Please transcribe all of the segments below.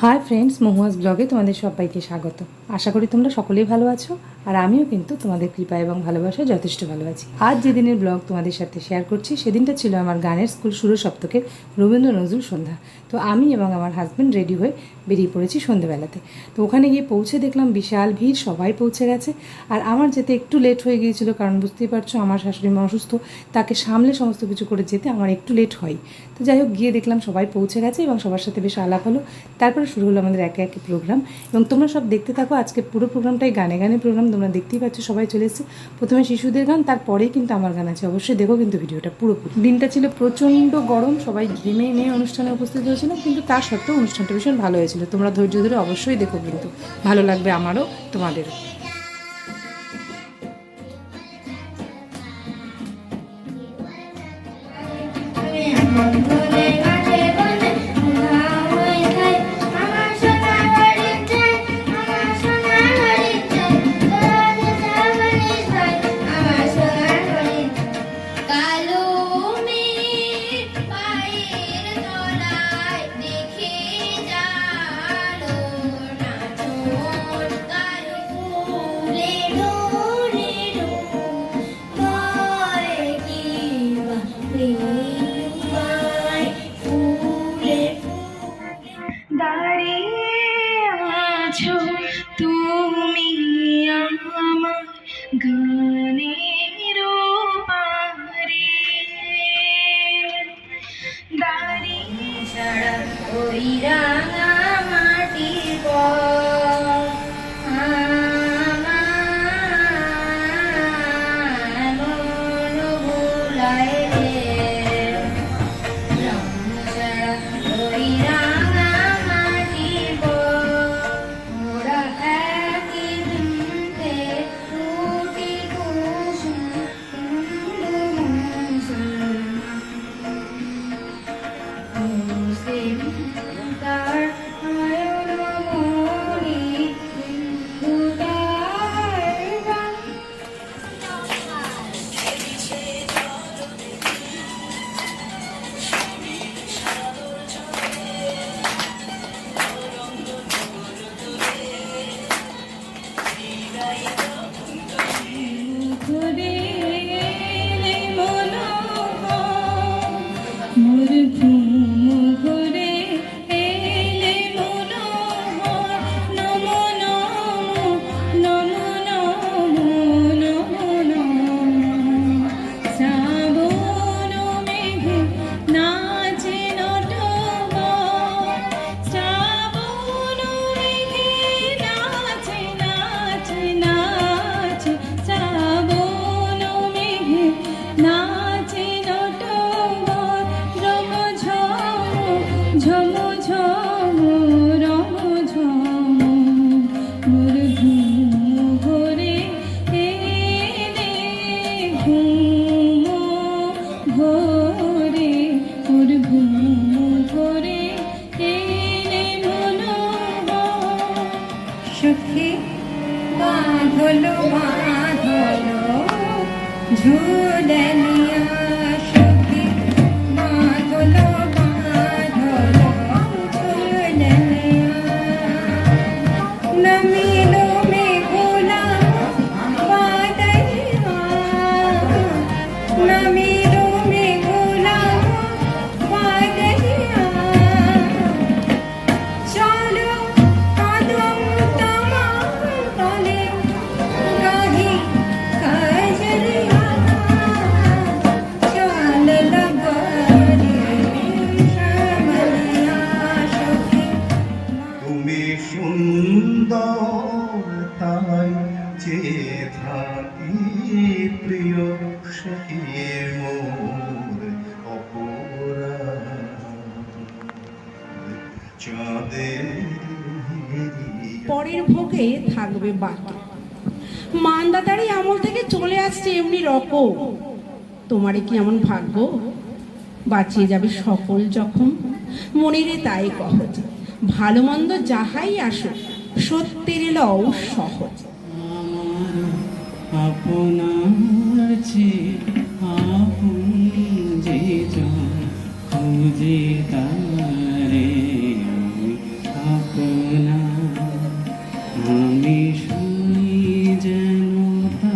Hi friends মহুয়াস ব্লগে তোমাদের সবাইকে স্বাগত। আশা করি তোমরা সকলেই ভালো আছো, আর আমিও কিন্তু তোমাদের কৃপা এবং ভালোবাসায় যথেষ্ট ভালো আছি। আজ যেদিনের ব্লগ তোমাদের সাথে শেয়ার করছি, সেদিনটা ছিল আমার গানের স্কুল শুরু সপ্তকের রবীন্দ্র নজরুল সন্ধ্যা। তো আমি এবং আমার হাজব্যান্ড রেডি হয়ে বেরিয়ে পড়েছি সন্ধ্যেবেলাতে। তো ওখানে গিয়ে পৌঁছে দেখলাম বিশাল ভিড়, সবাই পৌঁছে গেছে। আর আমার যেতে একটু লেট হয়ে গিয়েছিল, কারণ বুঝতেই পারছ আমার শাশুড়ি মা অসুস্থ, তাকে সামলে সমস্ত কিছু করে যেতে আমার একটু লেট হয়। তো যাই হোক, গিয়ে দেখলাম সবাই পৌঁছে গেছে এবং সবার সাথে বেশ আলাপ হলো। তারপরে শুরু হলো আমাদের একে একে প্রোগ্রাম এবং তোমরা সব দেখতে থাকো আজকে পুরো প্রোগ্রামটাই গানে গানে প্রোগ্রাম তোমরা দেখতেই পাচ্ছ সবাই চলে এসেছে প্রথমে শিশুদের গান তারপরেই কিন্তু আমার গান আছে অবশ্যই দেখো কিন্তু ভিডিওটা পুরোপুরি দিনটা ছিল প্রচণ্ড গরম সবাই ঘেমে নিয়ে অনুষ্ঠানে উপস্থিত হয়েছিল কিন্তু তার সত্ত্বেও অনুষ্ঠানটা ভীষণ ভালো হয়েছিল তোমরা ধৈর্য ধরে অবশ্যই দেখো কিন্তু ভালো লাগবে আমারও তোমাদেরও বন্ধুরে কাছে right মোর সুখী বাঁধলো বাঁধলো ঝুলনিয়া যে থাকি প্রিয় মোর চাঁদের পরের ভোগে থাকবে বাকি। মান্দাতারি আমল থেকে চলে আসছে এমনি রক তোমারে কি এমন ভাগ্য? বাঁচিয়ে যাবে সকল জখম। মনেরে তাই কহজ ভালো মন্দ যাহাই আসুক, সত্যের লও সহজ। আপনার যে আপন যে খুঁজে আমি আমি শুনি যেন তা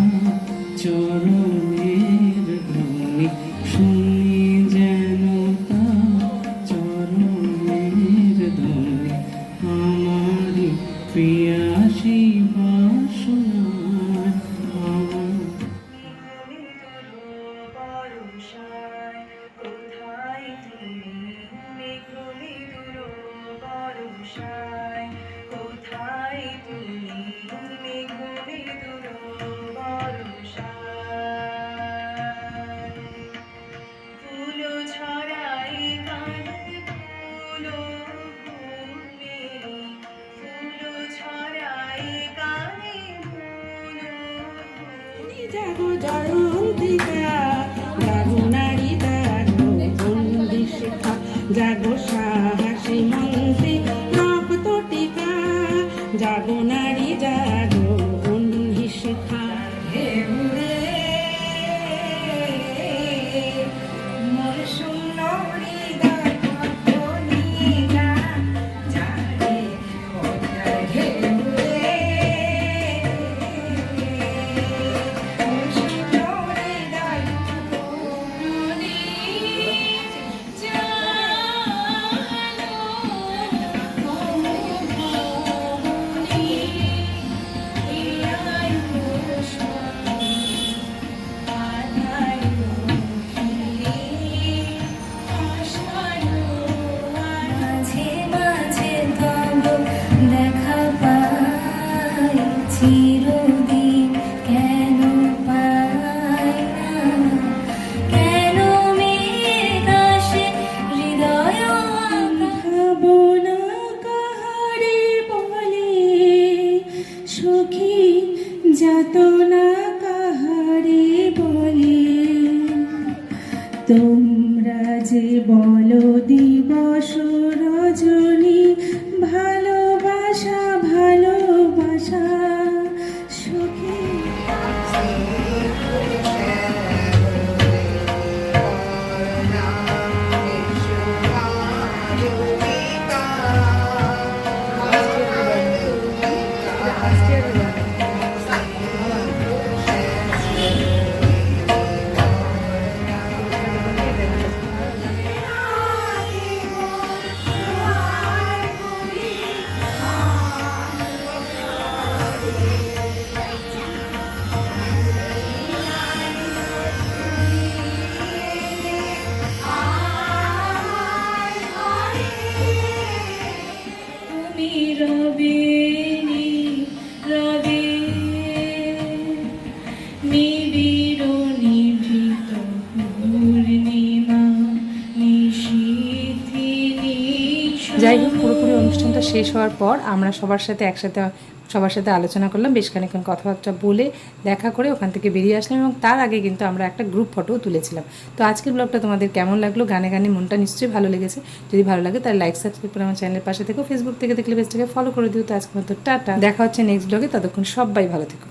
जाग তোমরা শেষ হওয়ার পর আমরা সবার সাথে একসাথে, সবার সাথে আলোচনা করলাম, বেশ খানিক্ষণ কথাবার্তা বলে দেখা করে ওখান থেকে বেরিয়ে আসলাম এবং তার আগে কিন্তু আমরা একটা গ্রুপ ফটোও তুলেছিলাম। তো আজকের ব্লগটা তোমাদের কেমন লাগল? গানে গানে মনটা নিশ্চয়ই ভালো লেগেছে। যদি ভালো লাগে তাহলে লাইক সাবস্ক্রাইব করে আমার চ্যানেলের পাশে থেকো। ফেসবুক থেকে দেখলে পেজটাকে ফলো করে দিও। তো আজকের মতো টাটা। দেখা হচ্ছে নেক্সট ব্লগে ততক্ষণ সবাই ভালো থেকো।